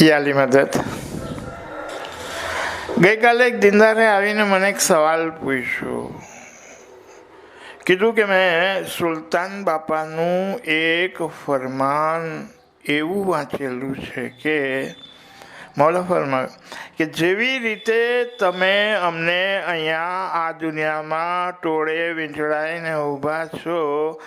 યાલી મદદ. ગઈકાલે એક દિનદારે આવીને મને એક સવાલ પૂછ્યો. કીધું કે મેં સુલતાન બાપાનું એક ફરમાન એવું વાંચેલું છે કે, મૌલા ફરમાન, કે જેવી રીતે તમે અમને અહીંયા આ દુનિયામાં ટોળે વીંચળાઈને ઊભા છો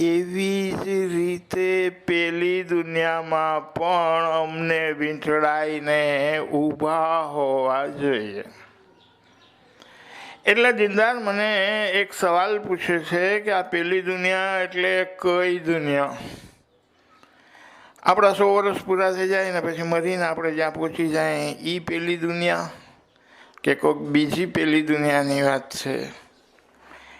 એવી જ રીતે પેલી દુનિયામાં પણ અમને વીંટળાઈને ઊભા હોવા જોઈએ. એટલે દિનદાર મને એક સવાલ પૂછે છે કે આ પેલી દુનિયા એટલે કઈ દુનિયા? આપણા સો વર્ષ પૂરા થઈ જાય ને પછી મરીને આપણે જ્યાં પહોંચી જાય એ પેલી દુનિયા? કે કોઈક બીજી પેલી દુનિયાની વાત છે?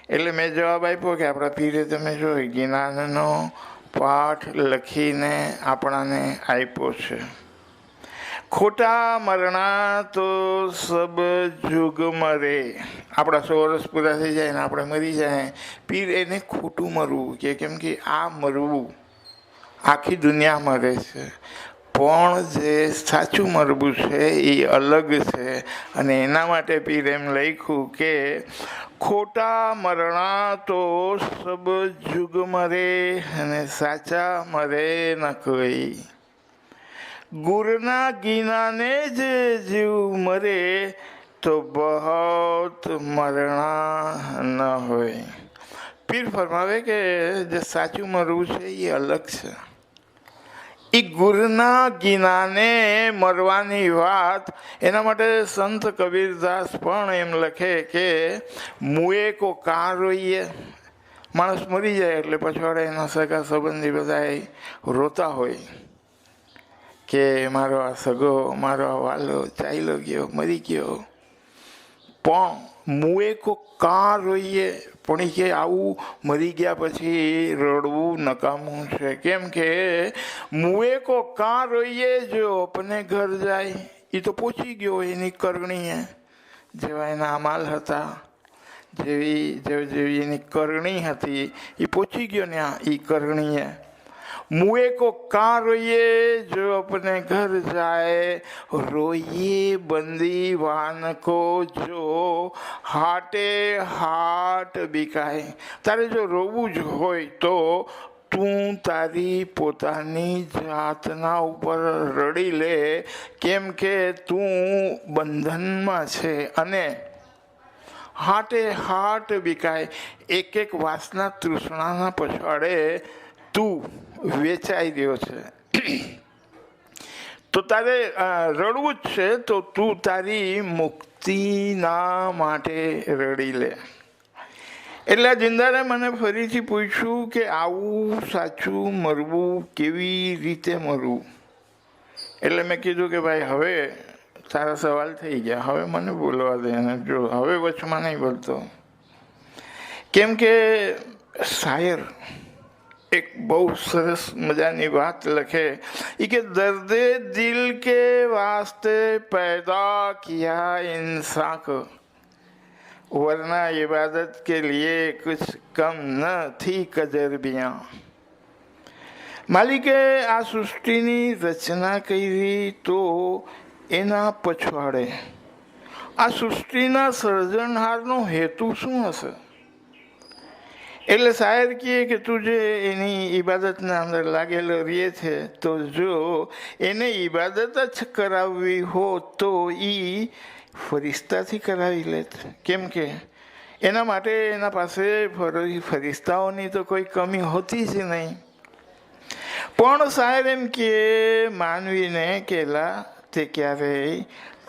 એટલે મેં જવાબ આપ્યો કે આપણા પીરે તમે જો જ્ઞાનનો પાઠ લખીને આપણાને આપ્યો છે. ખોટા મરણા તો સબ જુગ મરે. આપણા સો વર્ષ પૂરા થઈ જાય ને આપણે મરી જાય. પીર એને ખોટું મરવું કે કેમ કે આ મરવું આખી દુનિયા મરે છે પણ જે સાચું મરબું છે એ અલગ છે અને એના માટે પીર એમ લખ્યું કે, ખોટા મરણા તો સબ જુગ મરે અને સાચા મરે ન કોઈ. ગુરના ગીનાને જે જીવ મરે તો બહોત મરણા ન હોય. પીર ફરમાવે કે, જે સાચું મરવું છે એ અલગ છે. એ ગુરના ગિનાને મરવાની વાત. એના માટે સંત કબીરદાસ પણ એમ લખે કે, મુએ કો કાર રોઈએ. માણસ મરી જાય એટલે પછવાડે એના સગા સંબંધી બધા રોતા હોય. કે મારો આ સગો, મારો આ વાલો ચાલ્યો ગયો, મરી ગયો. પણ મુએ કો કાં રોઈએ, પણ એ કે આવું મરી ગયા પછી રડવું નકામું છે. કેમ કે મુએ કો કાં રોઈએ જો અપને ઘર જાય એ તો પહોંચી ગયો એની કરણીએ. જેવા એના અમાલ હતા, જેવી જેવી એની કરણી હતી એ પહોંચી ગયો ને આ એ કરણીએ. મુએ को કા रोइए જો अपने ઘર જાય रोइए બંદી वाहन को જો, હાટે હાટ બીકાય. તારે જો રોવું જ હોય તો તું તારી પોતાની જાતના ઉપર રડી લે, કેમ કે તું બંધનમાં છે અને હાટે હાટ બિકાય. એક એક વાસના તૃષ્ણાના પછાડે તું વેચાઈ રહ્યો છે. તો તારે રડવું જ છે, તો તું તારી મુક્તિના માટે રડી લે. એટલે જિંદારે મને ફરીથી પૂછ્યું કે આવું સાચું મરવું કેવી રીતે મરવું? એટલે મેં કીધું કે ભાઈ, હવે તારા સવાલ થઈ ગયા. હવે મને બોલવા દે અને જો, હવે વચમાં નહીં બોલતો. કેમ કે શાયર એક બહુ સરસ મજાની વાત લખે. એ કે, દર્દે દિલ કે વાસ્તે પેદા કિયા ઇન્સા વરના ઇબાદત કે લીએ કુછ કમ નથી કજરબિયા માલિકે આ સૃષ્ટિની રચના કરી તો એના પછવાડે. આ સૃષ્ટિના સર્જનહારનો હેતુ શું હશે? એટલે શાયદ કહે કે તું જે એની ઇબાદતના અંદર લાગેલો રહે છે, તો જો એને ઇબાદત જ કરાવવી હો તો એ ફરિસ્તાથી કરાવી લેત. કેમ કે એના માટે એના પાસે ફરિસ્તાઓની તો કોઈ કમી હોતી જ નહીં. પણ સાહેબ એમ કે માનવીને કેલા તે ક્યારેય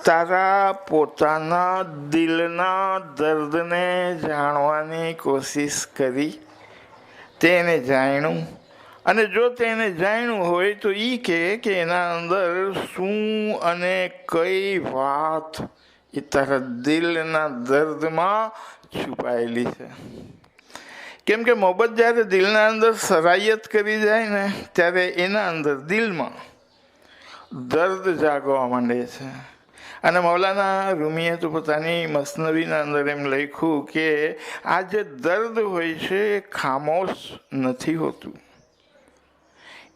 તારા પોતાના દિલના દર્દને જાણવાની કોશિશ કરી. તેને જાણ્યું. અને જો તેને જાણ્યું હોય તો એ કહે કે એના અંદર શું અને કઈ વાત એ તારા દિલના દર્દમાં છુપાયેલી છે. કેમ કે મોહબ્બત જ્યારે દિલના અંદર સરાયત કરી જાય ને, ત્યારે એના અંદર દિલમાં દર્દ જાગવા માંડે છે. અને મૌલાના રૂમીએ તો પોતાની મસનવીના અંદર એમ લખ્યું કે આ જે દર્દ હોય છે એ ખામોશ નથી હોતું.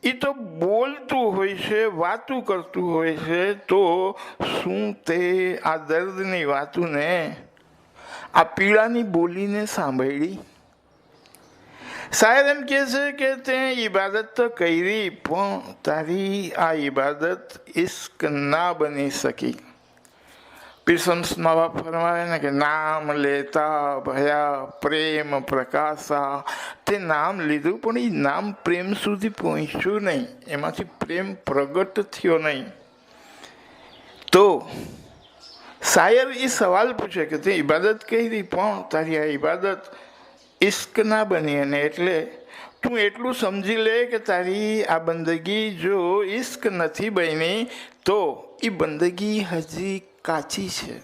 એ તો બોલતું હોય છે, વાતું કરતું હોય છે, તો શું તે આ દર્દની વાતુને આ પીડાની બોલીને સાંભળી? શાયદ એમ કહે છે કે તે ઈબાદત તો કરી પણ તારી આ ઈબાદત ઇશ્ક ના બની શકી પીસમ્સ નવા ફરમાવે ને કે નામ લેતા ભયા પ્રેમ પ્રકાશા તે નામ લીધું પણ એ નામ પ્રેમ સુધી પહોંચ્યું નહીં એમાંથી પ્રેમ પ્રગટ થયો નહીં તો શાયર એ સવાલ પૂછે કે તે ઈબાદત કરી પણ તારી આ ઈબાદત ઇશ્ક ના બની અને એટલે તું એટલું સમજી લે કે તારી આ બંદગી જો ઇશ્ક નથી બની, તો એ બંદગી હજી કાચી છે.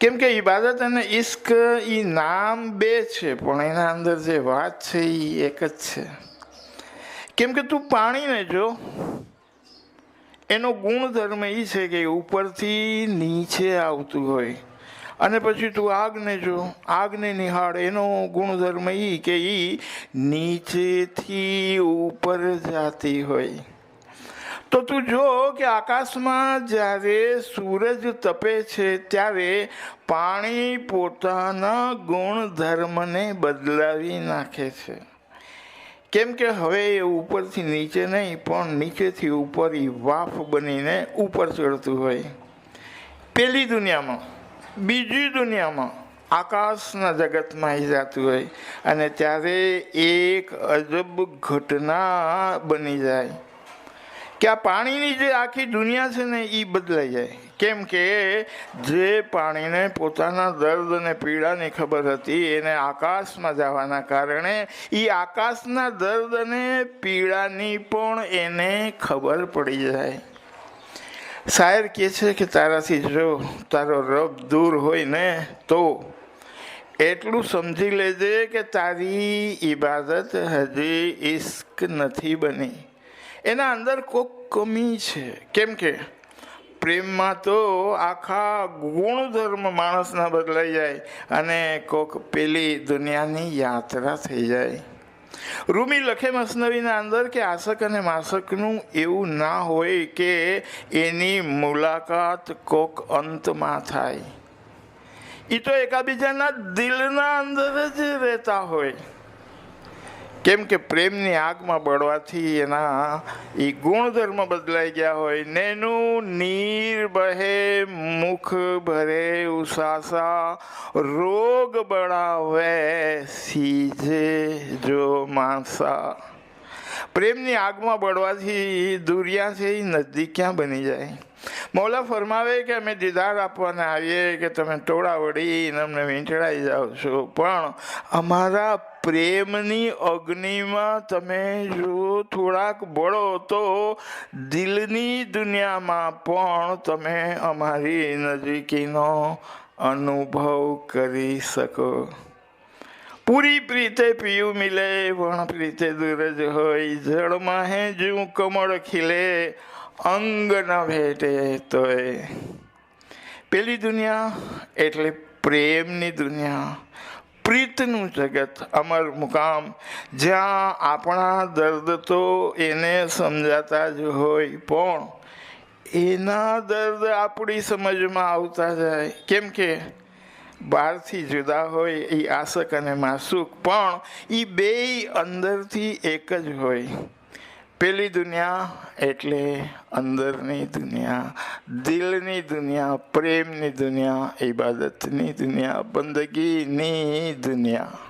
કેમ કે ઇબાદત અને ઇશ્ક એ નામ બે છે, પણ એના અંદર જે વાત છે એ એક જ છે. કેમ કે તું પાણીને જો, એનો ગુણધર્મ એ છે કે ઉપરથી નીચે આવતું હોય. અને પછી તું આગને જો, આગને નિહાળ. એનો ગુણધર્મ એ કે એ નીચેથી ઉપર જાતી હોય. તો તું જો કે આકાશમાં જ્યારે સૂરજ તપે છે, ત્યારે પાણી પોતાના ગુણધર્મને બદલાવી નાખે છે. કેમ કે હવે એ ઉપરથી નીચે નહીં, પણ નીચેથી ઉપર એ વાફ બનીને ઉપર ચડતું હોય. પેલી દુનિયામાં બીજી દુનિયામાં, આકાશના જગતમાં એ જતું હોય અને ત્યારે એક અજબ ઘટના બની જાય. કે આ પાણીની જે આખી દુનિયા છે ને એ બદલાઈ જાય. કેમ કે જે પાણીને પોતાના દર્દ અને પીડાની ખબર હતી, એને આકાશમાં જવાના કારણે એ આકાશના દર્દ અને પીડાની પણ એને ખબર પડી જાય. શાયર કહે છે કે તારાથી જો તારો રબ દૂર હોય ને, તો એટલું સમજી લેજે કે તારી ઈબાદત હજી ઇશ્ક નથી બની. એના અંદર કોઈક કમી છે. કેમ કે પ્રેમમાં તો આખા ગુણધર્મ માણસના બદલાઈ જાય અને કોક પેલી દુનિયાની યાત્રા થઈ જાય. રૂમી લખે મસનવીના અંદર કે આસક અને માસકનું એવું ના હોય કે એની મુલાકાત કોક અંતમાં થાય. એ તો એકાબીજાના દિલના અંદર જ રહેતા હોય. કેમ કે પ્રેમની આગમાં બળવાથી એના એ ગુણધર્મ બદલાઈ ગયા હોય. નેનું નીર બહે, મુખ ભરે, ઉસાસા, રોગ બળાવે, સીજે જો માસા. પ્રેમની આગમાં બળવાથી દુરિયા છે એ નજદીક ક્યાં બની જાય? મૌલા ફરમાવે કે અમે દીદાર આપવાને આવીએ કે તમે ટોળા વળી અમને વીંટળાઈ જાઓ છો. પણ અમારા પ્રેમની અગ્નિમાં તમે જો થોડાક બળો તો દિલની દુનિયામાં પણ તમે અમારી નજીકીનો અનુભવ કરી શકો. પૂરી પ્રીતે પીયું મિલે, વણ પ્રીતે દૂર જ હોય, જળમાં હે જું કમળ ખીલે, અંગ ન ભેટે તોય. પેલી દુનિયા એટલે પ્રેમની દુનિયા. પ્રીતનું જગત અમર મુકામ. જ્યાં આપણા દર્દ તો એને સમજાતા જ હોય, પણ એના દર્દ આપણી સમજમાં આવતા જાય. કેમ કે બહારથી જુદા હોય એ આસક અને માસુક, પણ એ બે અંદરથી એક જ હોય. પેલી દુનિયા એટલે અંદરની દુનિયા દિલની દુનિયા પ્રેમની દુનિયા ઇબાદતની દુનિયા બંદગીની દુનિયા.